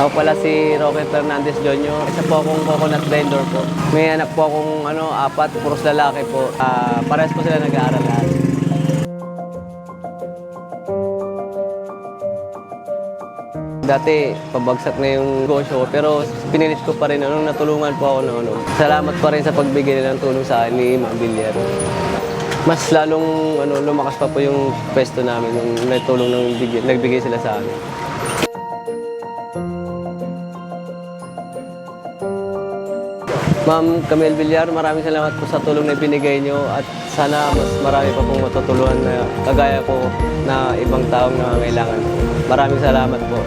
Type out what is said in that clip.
Ako pala si Roque Fernandez Jr. Isa po akong coconut vendor po. May anak po akong ano, apat, puros lalaki po. Ah, parehas po sila nag-aaral lahat. Dati, pabagsak na yung negosyo ko, pero pinilit ko pa rin, ano, natulungan po ako ng ano. Salamat pa rin sa pagbigay ng tulong sa akin ni Ma'am Villar. Mas lalong ano, lumakas pa po yung pwesto namin, yung natulong ng bigay, nagbigay sila sa amin. Ma'am Camille Villar, maraming salamat po sa tulong na ibinigay nyo at sana mas marami pa pong matutulungan na kagaya ko na ibang taong nangangailangan. Maraming salamat po.